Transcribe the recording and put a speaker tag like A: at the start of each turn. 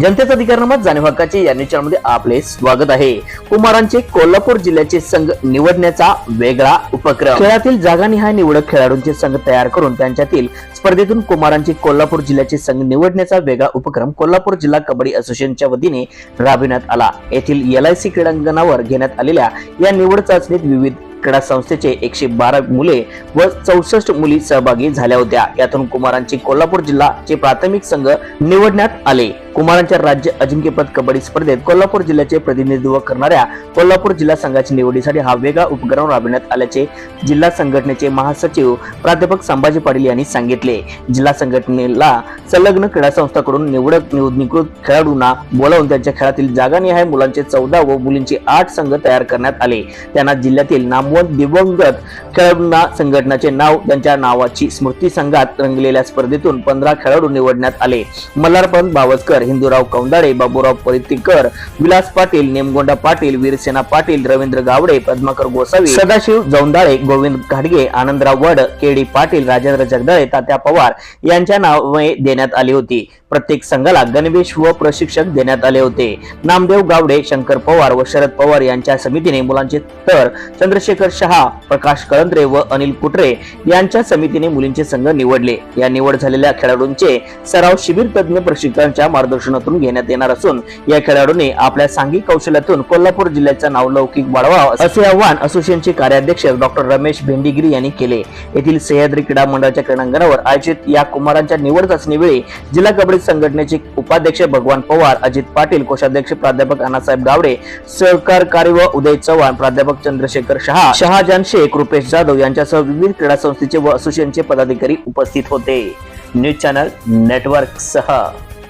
A: जनतेचा अधिकारनामा जाणीव हक्काचे या न्यूजमध्ये आपले स्वागत आहे. कुमारांचे कोल्हापूर जिल्ह्याचे संघ निवडण्याचा वेगळा उपक्रम. खेळातील जागानिहाय निवडक खेळाडूंचे संघ तयार करून त्यांच्यातील स्पर्धेतून कुमारांचे कोल्हापूर जिल्ह्याचे संघ निवडण्याचा वेगळा उपक्रम कोल्हापूर जिल्हा कबड्डी असोसिएशनच्या वतीने राबविण्यात आला. येथील एल आय सी क्रीडांगणावर घेण्यात आलेल्या या निवड चाचणीत विविध क्रीडा संस्थेचे एकशे बारा मुले व चौसष्ट मुली सहभागी झाल्या होत्या. यातून कुमारांचे कोल्हापूर जिल्हाचे प्राथमिक संघ निवडण्यात आले. कुमारांच्या राज्य अजिंक्यपद कबड्डी स्पर्धेत कोल्हापूर जिल्ह्याचे प्रतिनिधित्व करणाऱ्या कोल्हापूर जिल्हा संघाच्या निवडीसाठी हा वेगळा उपक्रम राबविण्यात आल्याचे जिल्हा संघटनेचे महासचिव प्राध्यापक संभाजी पाटील यांनी सांगितले. जिल्हा संघटनेला संलग्न क्रीडा संस्थाकडून निवडक नोंदणीकृत खेळाडूंना बोलावून त्यांच्या खेळातील जागानिहाय मुलांचे चौदा व मुलींचे आठ संघ तयार करण्यात आले. त्यांना जिल्ह्यातील नामवंत दिवंगत खेळाडूंना संघटनाचे नाव त्यांच्या नावाची स्मृती संघात रंगलेल्या स्पर्धेतून पंधरा खेळाडू निवडण्यात आले. मल्हारपंत बावस्कर हिंदूराव कौंदाळे बाबूराव परितीकर विलास पाटील नेमगोंडा पाटील वीरसेना पाटील रवींद्र गावडे पद्माकर गोसावी सदाशिव जौंदाळे गोविंद घाडगे आनंदराव वड केडी पाटील राजेंद्र जगदाळे तात्या पवार यांच्या नावे देण्यात आली होती. प्रत्येक संघाला गणवेश व प्रशिक्षक देण्यात आले होते. नामदेव गावडे शंकर पवार व शरद पवार यांच्या समितीने मुलांचे तर चंद्रशेखर शहा प्रकाश कळंद्रे व अनिल कुटरे यांच्या समितीने मुलींचे संघ निवडले. या निवड झालेल्या खेळाडूंचे सराव शिबिर तज्ञ प्रशिक्षकांच्या मार्गदर्शनातून घेण्यात येणार असून या खेळाडूंनी आपल्या सांघिक कौशल्यातून कोल्हापूर जिल्ह्याचा नावलौकिक वाढवावा असे आव्हान असोसिएशनचे कार्याध्यक्ष डॉक्टर रमेश भेंडीगिरी यांनी केले. येथील सह्याद्री क्रीडा मंडळाच्या क्रीडांगणावर आयोजित या कुमारांच्या निवड चाचणीवेळी जिल्हा कबड्डी संघटनेचे उपाध्यक्ष भगवान पवार अजित पाटील कोषाध्यक्ष प्राध्यापक अण्णासाहेब गावडे सहकारकारी व उदय चव्हाण प्राध्यापक चंद्रशेखर शहा शहाजान शेख रुपेश जाधव यांच्यासह विविध क्रीडा संस्थेचे व असोसिएशनचे पदाधिकारी उपस्थित होते. न्यूज चॅनल नेटवर्क सह